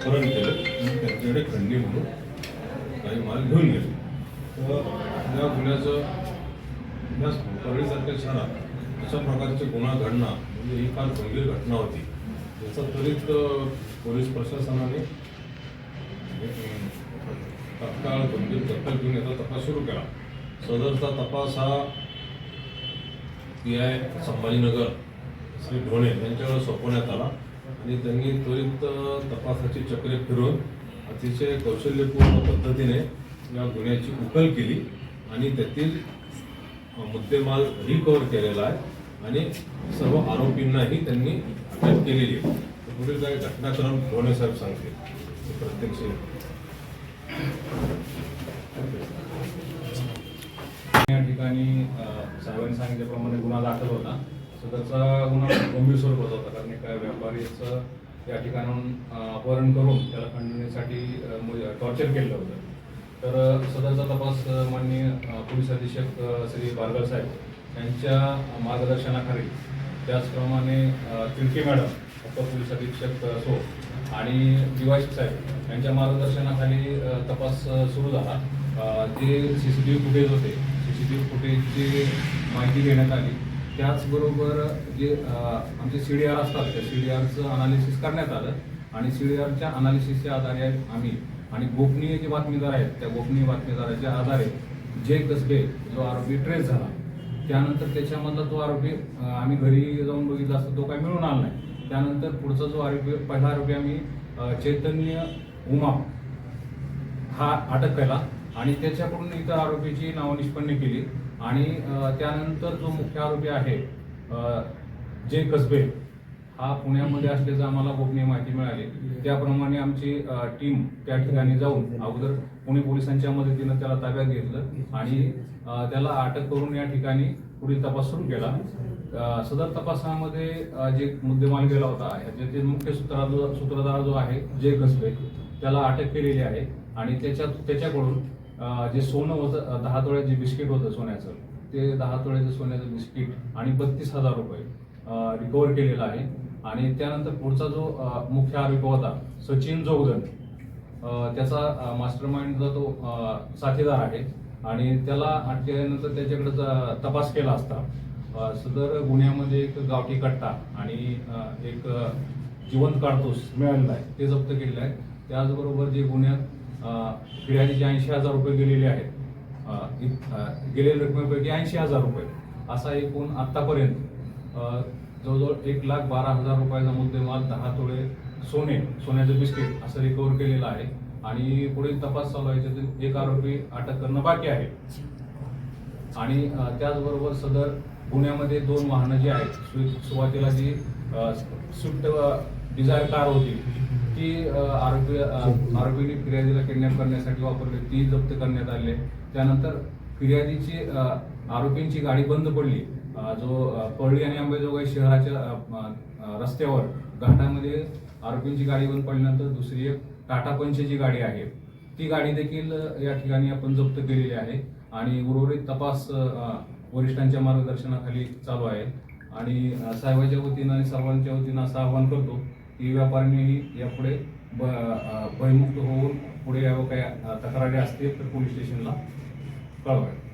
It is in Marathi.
अपहरण केलं आणि त्यांच्याकडे खंडी म्हणून काही माल घेऊन गेले. तर या गुन्ह्याचं या परळीसारख्या शहरात अशा प्रकारचे गुन्हा घडणं म्हणजे ही फार गंभीर घटना होती. याचा त्वरित पोलीस प्रशासनाने तत्काळ गंभीर दखल घेऊन याचा तपास सुरू केला. सदरचा तपास हा पी आय संभाजीनगर श्री ढोणे यांच्याकडे सोपवण्यात आला. आणि त्यांनी त्वरित तपासाची चक्रे फिरून अतिशय कौशल्यपूर्ण पद्धतीने या गुन्ह्याची उकल केली आणि त्यातील मुद्देमाल रिकव्हर केलेला आहे आणि सर्व आरोपींनाही त्यांनी अटक केलेली आहे. पुढील काही घटनाक्रम ढोणे साहेब सांगतील. प्रत्यक्ष या ठिकाणी साहेबांनी सांगितल्याप्रमाणे गुन्हा दाखल होता. सदरचा गुन्हा गंभीर स्वरूपात होता कारण एका व्यापारीचं या ठिकाणाहून अपहरण करून त्याला खंडणीसाठी टॉर्चर केलं होतं. तर अ, सदरचा तपास माननीय पोलीस अधीक्षक श्री बारगळ साहेब यांच्या मार्गदर्शनाखाली त्याचप्रमाणे तिडके मॅडम अप्पर पोलीस अधीक्षक सो आणि दिवाश साहेब यांच्या मार्गदर्शनाखाली तपास सुरू झाला. जे C C T V footage होते सी सी टी व्ही फुटेजची माहिती देण्यात आली. त्याचबरोबर जे आमचे सी डी आर असतात त्या सी डी आरचं अनालिसिस करण्यात आलं आणि सी डी आरच्या अनालिसिसच्या आधारे आम्ही आणि गोपनीय जे बातमीदार आहेत त्या गोपनीय बातमीदाराच्या आधारे जे कसबे जो आरोपी ट्रेस झाला त्यानंतर त्याच्यामधला जो आरोपी आम्ही घरी जाऊन बघितला असता तो काही मिळून आला नाही. त्यानंतर पुढचा जो आरोपी पहिला आरोपी आम्ही चैतन्य उमा हा अटक केला. आणि त्याच्याकडून इतर आरोपीची नावं निष्पन्न केली. आणि त्यानंतर जो मुख्य आरोपी आहे जे जय कसबे हा पुण्यामध्ये असल्याचं आम्हाला गोपनीय माहिती मिळाली. त्याप्रमाणे आमची टीम त्या ठिकाणी जाऊन अगोदर पुणे पोलिसांच्या मदतीनं त्याला ताब्यात घेतलं आणि त्याला अटक करून या ठिकाणी पुढील तपास सुरू केला. सदर तपासामध्ये जे मुद्देमाल गेला होता याचे मुख्य सूत्रधार सूत्रधार जो आहे जय कसबे त्याला अटक केलेली आहे. आणि त्याच्यात त्याच्याकडून जे सोनं होतं दहा तोळ्याचं जे बिस्किट होतं सोन्याचं ते दहा तोळ्याचं सोन्याचं बिस्किट आणि बत्तीस हजार रुपये रिकवर केलेलं आहे. आणि त्यानंतर पुढचा जो मुख्य आरोपी होता सचिन जोगदन त्याचा मास्टर माइंडचा तो साथीदार आहे. आणि त्याला अटक केल्यानंतर त्याच्याकडे तपास केला असता. सदर गुन्ह्यामध्ये एक गावठी कट्टा आणि एक जिवंत काढतोस मिळालेला आहे. ते जप्त केलेलं आहे. त्याचबरोबर जे गुन्ह्यात फिर्यादीचे ऐंशी हजार रुपये गेलेले आहेत. गेलेल्या रकमेपैकी ऐंशी हजार रुपये. असा एकूण आत्तापर्यंत जवळजवळ एक लाख बारा हजार रुपयाचा मुद्देमाल दहा तोळे सोने सोन्याचं बिस्किट असं रिकवर केलेलं आहे. आणि पुढील तपास चालू आहे त्यातील एक आरोपी अटक करणं बाकी आहे. आणि त्याचबरोबर सदर गुन्ह्यामध्ये दोन वाहनं जी आहेत सुरुवातीला जी स्विफ्ट डिझायर कार होती. ती आरोपी आरोपीने फिर्यादीला किडनॅप करण्यासाठी वापरली. ती जप्त करण्यात आली. आहे. त्यानंतर फिर्यादीची आरोपींची गाडी बंद पडली. जो अ, परळी आणि अंबेजोगाई शहराच्या रस्त्यावर घाटामध्ये आरोपींची गाडी बंद पडल्यानंतर दुसरी एक टाटा पंचची गाडी आहे. ती गाडी देखील या ठिकाणी आपण जप्त केलेली आहे आणि उर्वरित तपास वरिष्ठांच्या मार्गदर्शनाखाली चालू आहे. आणि साहेबांच्या साहेबाच्या वतीनं आणि सर्वांच्या वतीनं असं आवाहन करतो ई व्यापाऱ्यांनीही यापुढे ब भयमुक्त होऊन पुढे यावं काही तक्रारी असतील तर पोलीस स्टेशनला कळवाव्या